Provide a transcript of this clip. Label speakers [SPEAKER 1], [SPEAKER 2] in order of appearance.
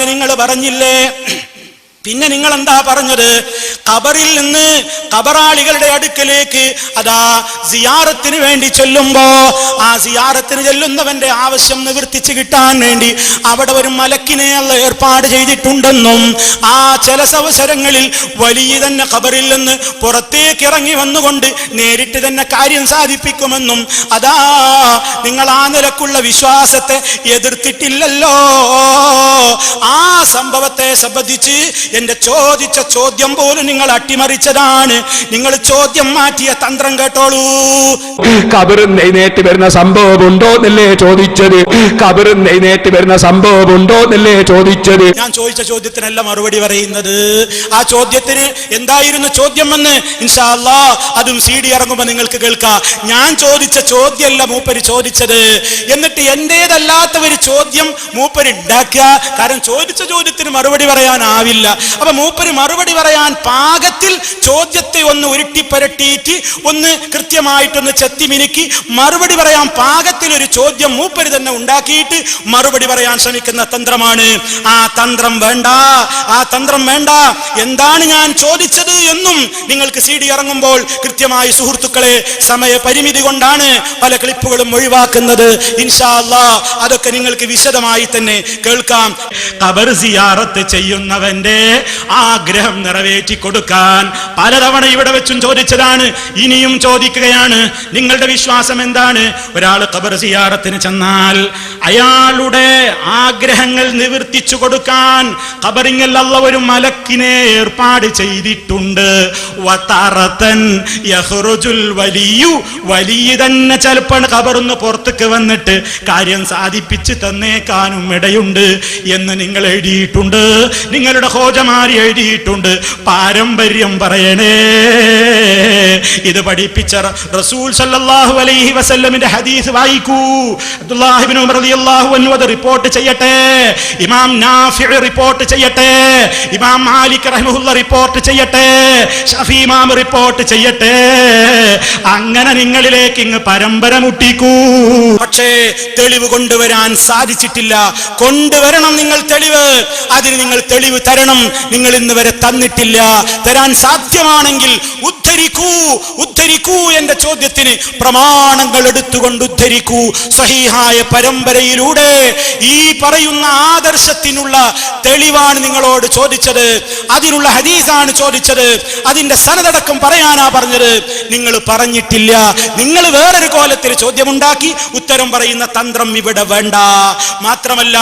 [SPEAKER 1] എന്ന് നിങ്ങൾ പറഞ്ഞില്ലേ? പിന്നെ നിങ്ങൾ എന്താ പറഞ്ഞത്? ഖബറിൽ നിന്ന് ഖബറാളികളുടെ അടുക്കലേക്ക് അതാ സിയാറത്തിന് വേണ്ടി ചെല്ലുമ്പോ ആ സിയാറത്തിന് ചെല്ലുന്നവന്റെ ആവശ്യം നിവർത്തിച്ച് കിട്ടാൻ വേണ്ടി അവിടെ ഒരു മലക്കിനെ അല്ല ഏർപ്പാട് ചെയ്തിട്ടുണ്ടെന്നും ആ ചില അവസരങ്ങളിൽ വലിയ തന്നെ ഖബറിൽ നിന്ന് പുറത്തേക്ക് ഇറങ്ങി വന്നുകൊണ്ട് നേരിട്ട് തന്നെ കാര്യം സാധിപ്പിക്കുമെന്നും അതാ നിങ്ങൾ ആ നിലക്കുള്ള വിശ്വാസത്തെ എതിർത്തിട്ടില്ലല്ലോ. ആ സംഭവത്തെ സംബന്ധിച്ച് എന്റെ ചോദിച്ച ചോദ്യം പോലും നിങ്ങൾ അട്ടിമറിച്ചതാണ്. നിങ്ങൾ ചോദ്യം മാറ്റിയ തന്ത്രം കേട്ടോളൂ.
[SPEAKER 2] കബറും നെയ്നേറ്റ് വരുന്ന സംഭവം ഉണ്ടോ എന്നല്ലേ ചോദിച്ചത്? കബറും നെയ്നേറ്റ് വരുന്ന സംഭവം ഉണ്ടോ എന്നല്ലേ ചോദിച്ചത്?
[SPEAKER 1] ഞാൻ ചോദിച്ച ചോദ്യത്തിനല്ല മറുപടി പറയുന്നത്. ആ ചോദ്യത്തിന് എന്തായിരുന്നു ചോദ്യം എന്ന് ഇൻഷാ അല്ലാ അതും സി ഡി ഇറങ്ങുമ്പോ നിങ്ങൾക്ക് കേൾക്കാം. ഞാൻ ചോദിച്ച ചോദ്യമല്ല മൂപ്പര് ചോദിച്ചത്. എന്നിട്ട് എന്റേതല്ലാത്ത ഒരു ചോദ്യം മൂപ്പര് ഉണ്ടാക്കുക. കാരണം ചോദിച്ച ചോദ്യത്തിന് മറുപടി പറയാനാവില്ല. അപ്പൊ മൂപ്പര് മറുപടി പറയാൻ പാകത്തിൽ ചോദ്യത്തെ ഒന്ന് ഉരുട്ടി പരട്ടിയിട്ട് ഒന്ന് കൃത്യമായിട്ടൊന്ന് ചെത്തി മിനുക്കി മറുപടി പറയാൻ പാകത്തിൽ ഒരു ചോദ്യം മൂപ്പര് തന്നെ ഉണ്ടാക്കിയിട്ട് മറുപടി പറയാൻ ശ്രമിക്കുന്ന തന്ത്രമാണ്. ആ തന്ത്രം വേണ്ട ആ തന്ത്രം വേണ്ട. എന്താണ് ഞാൻ ചോദിച്ചത് എന്നും നിങ്ങൾക്ക് സി ഡി ഇറങ്ങുമ്പോൾ കൃത്യമായി സുഹൃത്തുക്കളെ സമയ പരിമിതി കൊണ്ടാണ് പല ക്ലിപ്പുകളും ഒഴിവാക്കുന്നത്. ഇൻഷാ അതൊക്കെ നിങ്ങൾക്ക് വിശദമായി തന്നെ കേൾക്കാം. ഖബർ സിയാറത്ത് ചെയ്യുന്നവന്റെ ആഗ്രഹം നിറവേറ്റി കൊടുക്കാൻ പലതവണ ഇവിടെ വെച്ചും ചോദിച്ചതാണ് ഇനിയും ചോദിക്കുകയാണ്. നിങ്ങളുടെ വിശ്വാസം എന്താണ്? ഒരാൾ കബർ സിയാറത്തിന് ചെന്നാൽ അയാളുടെ ആഗ്രഹങ്ങൾ നിവർത്തിച്ചു കൊടുക്കാൻ ഖബറിങ്ങൽ അല്ല ഒരു മലക്കിനെ ഏർപ്പാട് ചെയ്തിട്ടുണ്ട്. വലിയു വലിയ തന്നെ ചിലപ്പോൾ കബറുന്ന് പുറത്തേക്ക് വന്നിട്ട് കാര്യം സാധിപ്പിച്ച് തന്നേക്കാനും ഇടയുണ്ട് എന്ന് നിങ്ങൾ എഴുതിയിട്ടുണ്ട്. നിങ്ങളുടെ ഹോജമാരി എഴുതിയിട്ടുണ്ട്. പാരമ്പര്യം പറയണേ. ഇത് പഠിപ്പിച്ച റസൂൽ സല്ലല്ലാഹു അലൈഹി വസല്ലമിന്റെ ഹദീസ് വായിക്കൂ. അബ്ദുല്ലാഹിബ്നു ഉമർ റളിയല്ലാഹു അത് റിപ്പോർട്ട് ചെയ്യട്ടെ. ഇമാം നാഫി റിപ്പോർട്ട് ചെയ്യട്ടെ. ഇമാം മാലിക് റഹ്മഹുല്ല റിപ്പോർട്ട് ചെയ്യട്ടെ. ഷഫി ഇമാം റിപ്പോർട്ട് ചെയ്യട്ടെ. അങ്ങനെ നിങ്ങളിലേക്ക് ഇങ്ങ് പരമ്പര മുട്ടിക്കൂ. പക്ഷേ തെളിവ് കൊണ്ടുവരാൻ സാധിച്ചിട്ടില്ല. കൊണ്ടുവരണം നിങ്ങൾ തെളിവ്. അതിന് നിങ്ങൾ തെളിവ് തരണം. നിങ്ങൾ ഇന്ന് വരെ തന്നിട്ടില്ല. തരാൻ സാധ്യമാണെങ്കിൽ ഉദ്ധരിക്കൂ. ഉദ്ധരിക്കൂ എന്റെ ചോദ്യത്തിന് പ്രമാണങ്ങൾ എടുത്തുകൊണ്ട് ഉദ്ധരിക്കൂ. സഹീഹായ പരമ്പരയിലൂടെ ഈ പറയുന്ന ആദർശത്തിനുള്ള തെളിവാണ് നിങ്ങളോട് ചോദിച്ചത്. അതിനുള്ള ഹദീസാണ് ചോദിച്ചത്. അതിന്റെ സനതടക്കം പറയാനാ പറഞ്ഞത്. നിങ്ങൾ പറഞ്ഞിട്ടില്ല. നിങ്ങൾ വേറൊരു കോലത്തിൽ ചോദ്യമുണ്ടാക്കി ഉത്തരം പറയുന്ന തന്ത്രം ഇവിടെ വേണ്ട. മാത്രമല്ല